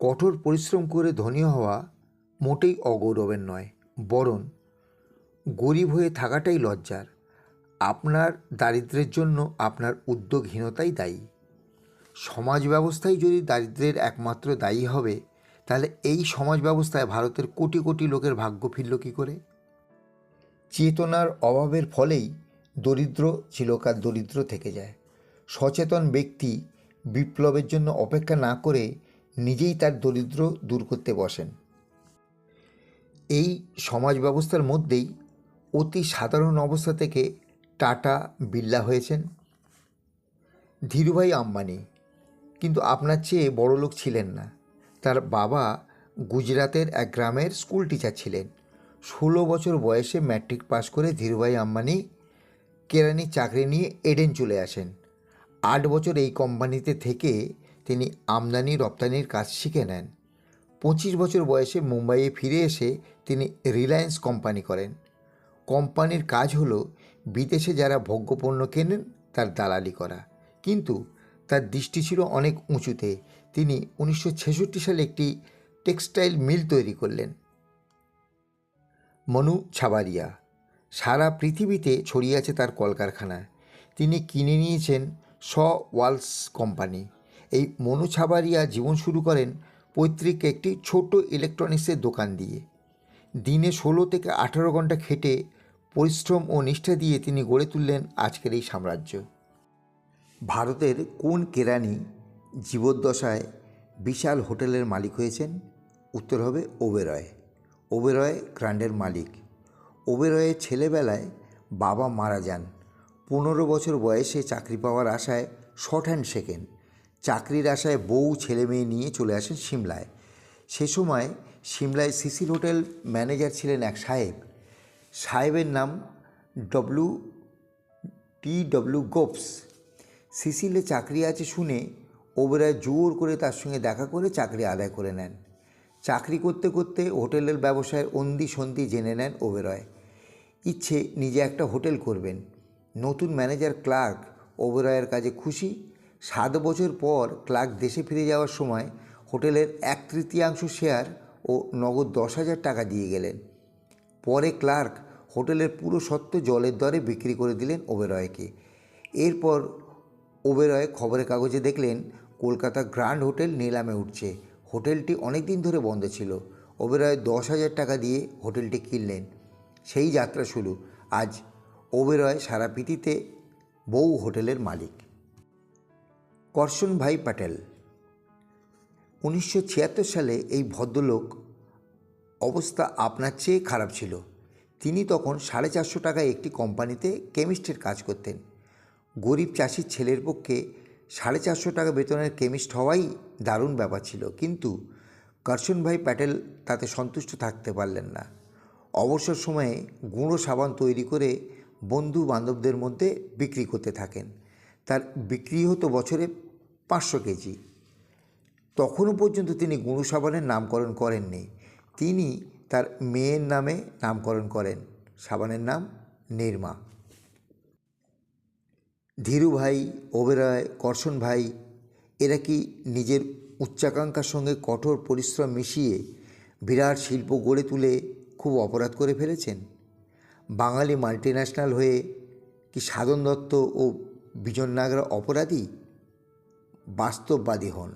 কঠোর পরিশ্রম করে ধনী হওয়া মোটেই অগৌরবের নয়, বরং গরিব হয়ে থাকাটাই লজ্জার। আপনার দারিদ্র্যের জন্য আপনার উদ্যোগহীনতাই দায়ী। সমাজ ব্যবস্থাই যদি দারিদ্র্যের একমাত্র দায়ী হবে, তাহলে এই সমাজ ব্যবস্থায় ভারতের কোটি কোটি লোকের ভাগ্য ফিরল কী করে? চেতনার অভাবের ফলেই দরিদ্র চিরকাল দরিদ্র থেকে যায়। সচেতন ব্যক্তি বিপ্লবের জন্য অপেক্ষা না করে নিজেই তার দরিদ্র দূর করতে বসেন। এই সমাজ ব্যবস্থার মধ্যেই অতি সাধারণ অবস্থা থেকে টাটা বিল্লা হয়েছেন। ধীরুভাই আম্বানি, কিন্তু আপনার চেয়ে বড় লোক ছিলেন না। তার বাবা গুজরাতের এক গ্রামের স্কুল টিচার ছিলেন। ষোলো বছর বয়সে ম্যাট্রিক পাশ করে ধীরুভাই আম্বানি কেরানির চাকরি নিয়ে এডেন চলে আসেন। আট বছর এই কোম্পানিতে থেকে তিনি আমদানি রপ্তানির কাজ শিখে নেন। পঁচিশ বছর বয়সে মুম্বাইয়ে ফিরে এসে তিনি রিলায়েন্স কোম্পানি করেন। কোম্পানির কাজ হলো বিদেশে যারা ভোগ্যপণ্য কেনেন তার দালালি করা। কিন্তু তার দৃষ্টি ছিল অনেক উঁচুতে। তিনি উনিশশো ছেষট্টি সালে একটি টেক্সটাইল মিল তৈরি করলেন। মনু ছাবারিয়া। সারা পৃথিবীতে ছড়িয়ে আছে তার কলকারখানা। তিনি কিনে নিয়েছেন স ওয়ালস কোম্পানি। এই মনু ছাবারিয়া জীবন শুরু করেন পৈতৃক একটি ছোট ইলেকট্রনিক্সের দোকান দিয়ে। দিনে ষোলো থেকে আঠারো ঘণ্টা খেটে পরিশ্রম ও নিষ্ঠা দিয়ে তিনি গড়ে তুললেন আজকের এই সাম্রাজ্য। ভারতের কোন কেরানি জীবদ্দশায় বিশাল হোটেলের মালিক হয়েছেন? উত্তর হবে ওবেরয়। ওবেরয় গ্র্যান্ডের মালিক। ওবেরয়ের ছেলেবেলায় বাবা মারা যান। পনেরো বছর বয়সে চাকরি পাওয়ার আশায় শর্ট হ্যান্ড শেখেন চাকরির আশায় বউ ছেলে মেয়ে নিয়ে চলে আসেন সিমলায়। সে সময় সিমলায় সিসির হোটেল ম্যানেজার ছিলেন এক সাহেব। সাহেবের নাম ডব্লু টি ডব্লিউ গোপস। সিসিলে চাকরি আছে শুনে ওবেরয় জোর করে তার সঙ্গে দেখা করে চাকরি আদায় করে নেন। চাকরি করতে করতে হোটেলের ব্যবসায়ের অন্দি সন্ধি জেনে নেন ওবেরয়। ইচ্ছে নিজে একটা হোটেল করবেন। নতুন ম্যানেজার ক্লার্ক ওবেরয়ের কাজে খুশি সাত বছর পর ক্লার্ক দেশে ফিরে যাওয়ার সময় হোটেলের এক তৃতীয়াংশ শেয়ার ও নগদ দশ হাজার টাকা দিয়ে গেলেন। পরে ক্লার্ক হোটেলের পুরো সত্ত্ব জলের দরে বিক্রি করে দিলেন ওবেরয়কে। এরপর ওবেরয় খবরের কাগজে দেখলেন, কলকাতা গ্র্যান্ড হোটেল নিলামে উঠছে। হোটেলটি অনেক দিন ধরে বন্ধ ছিল। ওবেরয় দশ হাজার টাকা দিয়ে হোটেলটি কিনলেন। সেই যাত্রা শুরু। আজ ওবেরয় সারা পৃথিবীতে বউ হোটেলের মালিক। করশন ভাই প্যাটেল। উনিশশো ছিয়াত্তর সালে এই ভদ্রলোক অবস্থা আপনার চেয়ে খারাপ ছিল। তিনি তখন সাড়ে চারশো টাকায় একটি কোম্পানিতে কেমিস্টের কাজ করতেন। গরিব চাষির ছেলের পক্ষে সাড়ে চারশো টাকা বেতনের কেমিস্ট হওয়াই দারুণ ব্যাপার ছিল। কিন্তু করশন ভাই প্যাটেল তাতে সন্তুষ্ট থাকতে পারলেন না। অবসর সময়ে গুঁড়ো সাবান তৈরি করে বন্ধু বান্ধবদের মধ্যে বিক্রি করতে থাকেন। তার বিক্রি হতো বছরে পাঁচশো কেজি। তখনও পর্যন্ত তিনি গুঁড়ো সাবানের নামকরণ করেননি। তিনি তার মেয়ের নামে নামকরণ করেন। সাবানের নাম নির্মা। ধীরু ভাই, ওবেরয় করশন ভাই, এরা কি নিজের উচ্চাকাঙ্ক্ষার সঙ্গে কঠোর পরিশ্রম মিশিয়ে বিরাট শিল্প গড়ে তুলে খুব অপরাধ করে ফেলেছেন? বাঙালি মাল্টিন্যাশনাল হয়ে কি সাধন দত্ত ও বিজন নাগরা অপরাধী বাস্তববাদী হন।